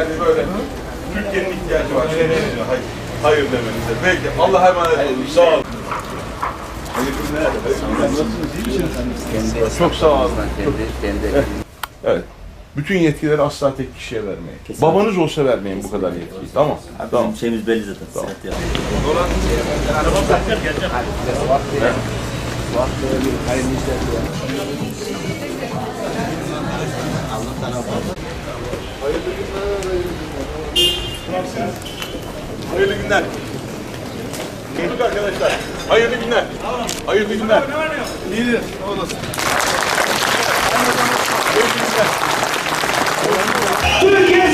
yani böyle Türkiye'nin ihtiyacı var. Şey demiyor, hayır, hayır demenize. Peki Allah emanet olun. Sağ olun. Günler. Nasılsınız? iyi misiniz? Çok sağ olun. Evet. Bütün yetkileri asla tek kişiye vermeyin. Babanız olsa vermeyin bu kadar yetkiyi. Tamam. Tamam. Bizim şeyimiz belli zaten. Sıkıntı yok. Hayırlı günler. Gördük arkadaşlar. Hayırlı günler. Hayırlı günler. İyidir. Olasın. Hayırlı günler. Türkiye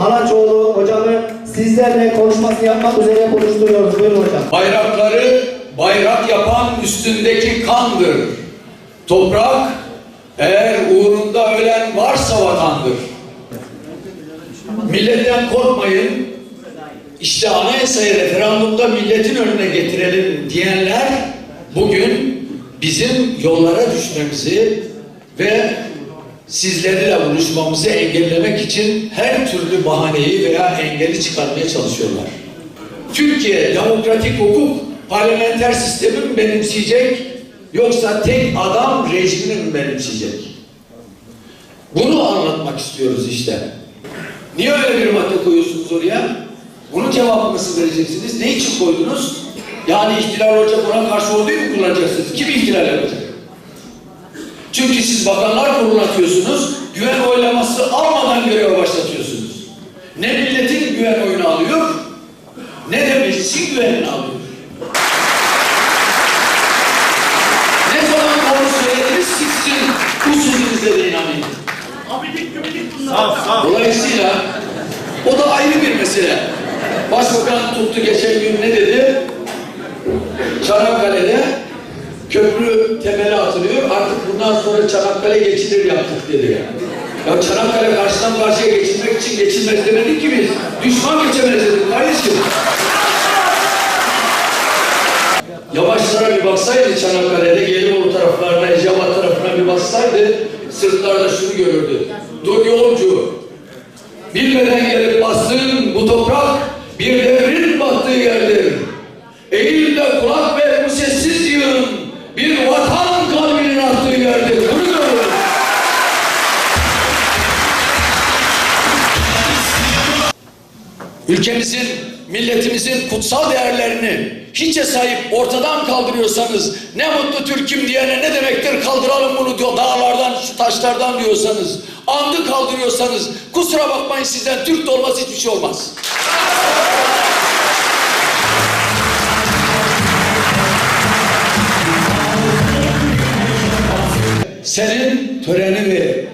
Halaçoğlu hocamı sizlerle konuşmasını yapmak üzere konuşturuyoruz. Buyurun hocam. Bayrakları bayrak yapan üstündeki kandır. Toprak eğer uğrunda ölen varsa vatandır. Milletten korkmayın. İşte anayasayı referandumda milletin önüne getirelim diyenler bugün bizim yollara düşmemizi ve sizlerle buluşmamızı engellemek için her türlü bahaneyi veya engeli çıkarmaya çalışıyorlar. Türkiye demokratik hukuk parlamenter sistemi mi benimseyecek yoksa tek adam rejimini mi benimseyecek? Bunu anlatmak istiyoruz işte. Niye öyle bir madde koyuyorsunuz oraya? Bunun cevabını nasıl vereceksiniz? Ne için koydunuz? Yani ihtilal olacak ona karşı olduğu mu kullanacaksınız? Kim ihtilal yapacak? Çünkü siz bakanlar kuruluna atıyorsunuz, güven oylaması almadan göreve başlatıyorsunuz. Ne milletin güven oyunu alıyor, ne de meclisin güvenini alıyor. Ne zaman doğru söylediniz siz sizin bu sözünüzde de inanmayın. Dolayısıyla o da ayrı bir mesele. Başbakan tuttu geçen gün ne dedi? Çanakkale'de köprü temeli atılıyor. Artık bundan sonra Çanakkale geçilir yaptık dedi. Ya Çanakkale karşıdan karşıya geçilmek için geçilmez demedik ki biz. Düşman geçemez dedik kardeşim. Yavaşlara bir baksaydı Çanakkale'de Gelibolu taraflarına, Ecevat tarafına bir baksaydı sırtlarda şunu görürdü. Dur yolcu, bilmeden gelip bastığın bu toprak bir devrin ülkemizin, milletimizin kutsal değerlerini hiçe sayıp ortadan kaldırıyorsanız, ne mutlu Türk'üm diyene ne demektir kaldıralım bunu diyor, dağlardan, şu taşlardan diyorsanız, andı kaldırıyorsanız, kusura bakmayın sizden Türk de olmaz hiçbir şey olmaz. Senin töreni ve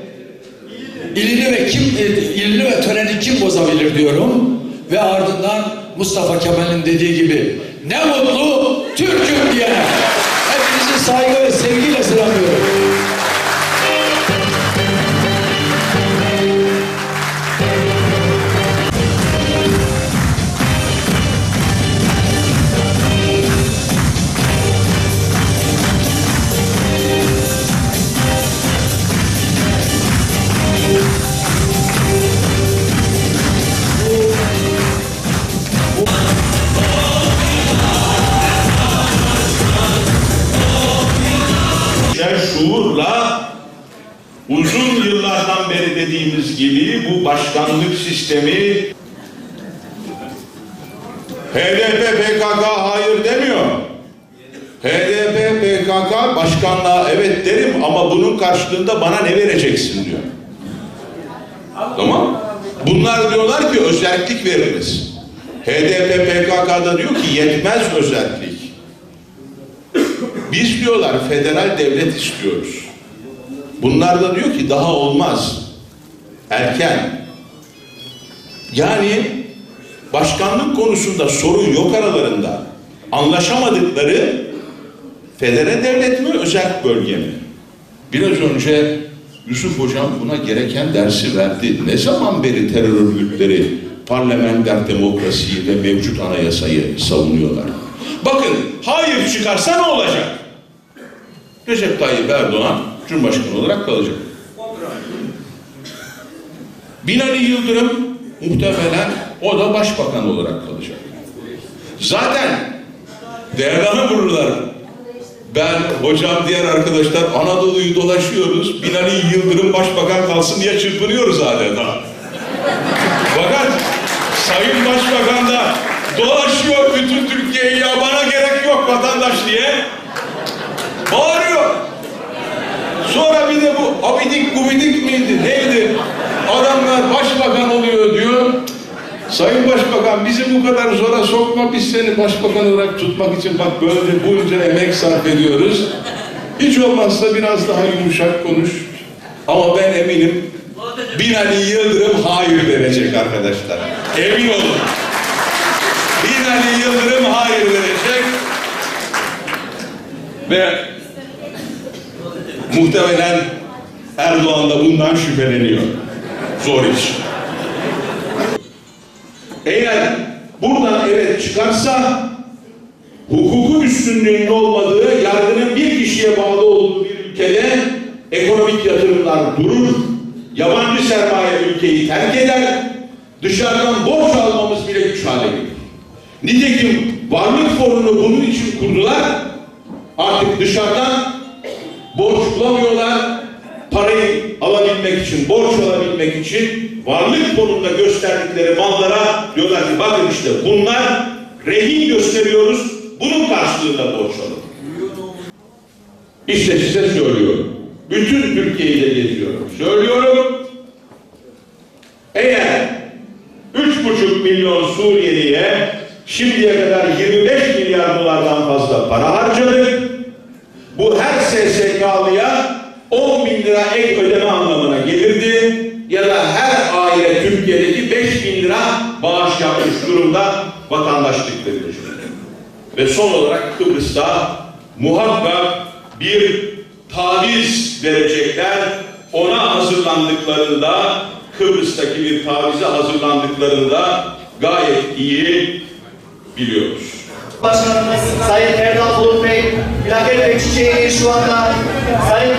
ilini ve kim ilini ve töreni kim bozabilir diyorum ve ardından Mustafa Kemal'in dediği gibi ne mutlu Türk'üm diyene hepinizi saygı ve sevgiyle selamlıyorum. Yıllardan beri dediğimiz gibi bu başkanlık sistemi HDP PKK hayır demiyor. HDP PKK başkanlığa evet derim ama bunun karşılığında bana ne vereceksin diyor. Tamam. Bunlar diyorlar ki özellik veririz. HDP PKK'da diyor ki yetmez özellik. Biz diyorlar federal devlet istiyoruz. Bunlar da diyor ki daha olmaz. Erken. Yani başkanlık konusunda sorun yok aralarında. Anlaşamadıkları federal devlet mi özel bölge mi? Biraz önce Yusuf Hocam buna gereken dersi verdi. Ne zaman beri terör örgütleri parlamenter demokrasiyi ve mevcut anayasayı savunuyorlar? Bakın hayır çıkarsa ne olacak? Recep Tayyip Erdoğan Cumhurbaşkanı olarak kalacak. Binali Yıldırım muhtemelen o da başbakan olarak kalacak. Zaten devranı vururlar. Ben, hocam, diğer arkadaşlar Anadolu'yu dolaşıyoruz. Binali Yıldırım başbakan kalsın diye çırpınıyoruz adeta. Fakat Sayın Başbakan da dolaşıyor bütün Türkiye'yi ya bana gerek yok vatandaş diye. Bağırıyor. De abidik gubidik miydi neydi? Adamlar başbakan oluyor diyor. Sayın Başbakan bizi bu kadar zora sokma biz seni başbakan olarak tutmak için bak böyle bunca emek sarf ediyoruz. Hiç olmazsa biraz daha yumuşak konuş. Ama ben eminim Binali Yıldırım hayır verecek arkadaşlar. Emin olun. Binali Yıldırım hayır verecek. Ve muhtemelen Erdoğan da bundan şüpheleniyor. Zor iş. Eğer buradan evet çıkarsa hukukun üstünlüğünün olmadığı, yargının bir kişiye bağlı olduğu bir ülkede ekonomik yatırımlar durur, yabancı sermaye ülkeyi terk eder, dışarıdan borç almamız bile güç hale gelir. Nitekim varlık fonunu bunun için kurdular, artık dışarıdan borç bulamıyorlar, borç alabilmek için varlık fonunda gösterdikleri mallara diyorlar ki bakın işte bunlar rehin gösteriyoruz, bunun karşılığında borç alın. İşte size söylüyorum. Bütün Türkiye'yi de geziyorum. Söylüyorum. Eğer üç buçuk milyon Suriyeli'ye şimdiye kadar 25 milyar dolardan fazla para harcadık. Bu her SSK'lıya 10 bin lira ek ödeme anlamına gelirdi. Ya da her aile Türkiye'deki 5 bin lira bağış yapmış durumda vatandaşlık verilir. Ve son olarak Kıbrıs'ta muhakkak bir taviz verecekler. Ona hazırlandıklarında Kıbrıs'taki bir tavize hazırlandıklarında gayet iyi biliyoruz. Başkanımız Sayın Erdal Bulut Bey plaket ve çiçeği şu anda Sayın